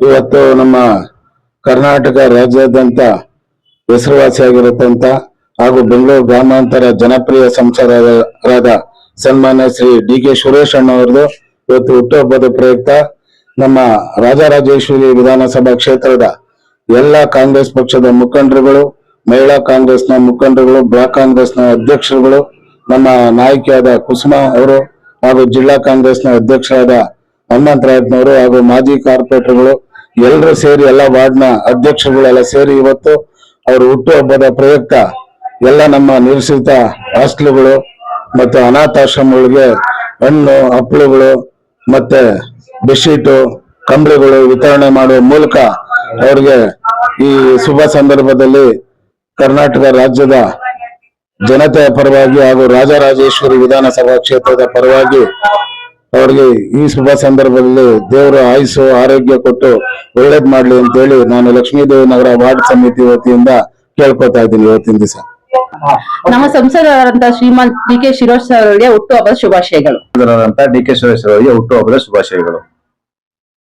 ಇವತ್ತು ನಮ್ಮ ಕರ್ನಾಟಕ ರಾಜ್ಯಾದ್ಯಂತ ಹೆಸರುವಾಸಿಯಾಗಿರತಂತ ಹಾಗೂ ಬೆಂಗಳೂರು ಗ್ರಾಮಾಂತರ ಜನಪ್ರಿಯ ಸಂಸದರಾದ ಸನ್ಮಾನ್ಯ ಶ್ರೀ ಡಿ ಕೆ ಸುರೇಶ್ ಅಣ್ಣವರದು ಇವತ್ತು ಹುಟ್ಟುಹಬ್ಬದ ಪ್ರಯುಕ್ತ ನಮ್ಮ ರಾಜರಾಜೇಶ್ವರಿ ವಿಧಾನಸಭಾ ಕ್ಷೇತ್ರದ ಎಲ್ಲ ಕಾಂಗ್ರೆಸ್ ಪಕ್ಷದ ಮುಖಂಡರುಗಳು, ಮಹಿಳಾ ಕಾಂಗ್ರೆಸ್ನ ಮುಖಂಡರುಗಳು, ಬ್ಲಾಕ್ ಕಾಂಗ್ರೆಸ್ನ ಅಧ್ಯಕ್ಷರುಗಳು, ನಮ್ಮ ನಾಯಕಿಯಾದ ಕುಸುಮಾ ಅವರು ಹಾಗೂ ಜಿಲ್ಲಾ ಕಾಂಗ್ರೆಸ್ನ ಅಧ್ಯಕ್ಷರಾದ ಹನುಮಂತರಾಯಪ್ಪನವರು ಹಾಗೂ ಮಾಜಿ ಕಾರ್ಪೊರೇಟರ್ಗಳು ಎಲ್ಲರೂ ಸೇರಿ ಎಲ್ಲ ವಾರ್ಡ್ನ ಅಧ್ಯಕ್ಷರುಗಳೆಲ್ಲ ಸೇರಿ ಇವತ್ತು ಅವರು ಹುಟ್ಟುಹಬ್ಬದ ಪ್ರಯುಕ್ತ ಎಲ್ಲ ನಮ್ಮ ನಿರ್ಸಿತ ಹಾಸ್ಟೆಲ್ಗಳು ಮತ್ತೆ ಅನಾಥಾಶ್ರಮಗಳಿಗೆ ಹಣ್ಣು ಹಪ್ಪಳುಗಳು ಮತ್ತೆ ಬೆಡ್ಶೀಟು, ಕಂಬಳಿಗಳು ವಿತರಣೆ ಮಾಡುವ ಮೂಲಕ ಅವರಿಗೆ ಈ ಶುಭ ಸಂದರ್ಭದಲ್ಲಿ ಕರ್ನಾಟಕ ರಾಜ್ಯದ ಜನತೆಯ ಪರವಾಗಿ ಹಾಗೂ ರಾಜರಾಜೇಶ್ವರಿ ವಿಧಾನಸಭಾ ಕ್ಷೇತ್ರದ ಪರವಾಗಿ ಅವರಿಗೆ ಈ ಶುಭ ಸಂದರ್ಭದಲ್ಲಿ ದೇವರು ಆಯುಸು ಆರೋಗ್ಯ ಕೊಟ್ಟು ಒಳ್ಳೇದ್ ಮಾಡ್ಲಿ ಅಂತ ಹೇಳಿ ನಾನು ಲಕ್ಷ್ಮೀದೇವಿ ನಗರ ವಾರ್ಡ್ ಸಮಿತಿ ವತಿಯಿಂದ ಕೇಳ್ಕೊತಾ ಇದ್ದೀನಿ ಇವತ್ತಿನ ದಿವಸ. ನಮ್ಮ ಸಂಸದರಾದಂತ ಶ್ರೀಮಾನ್ ಡಿ ಕೆ ಶಿರೋಶ್ ಅವರಿಗೆ ಹುಟ್ಟುಹಬ್ಬದ ಶುಭಾಶಯಗಳು. ಡಿ ಕೆ ಶಿರೋಶ್ ಅವರಿಗೆ ಹುಟ್ಟುಹಬ್ಬದ ಶುಭಾಶಯಗಳು.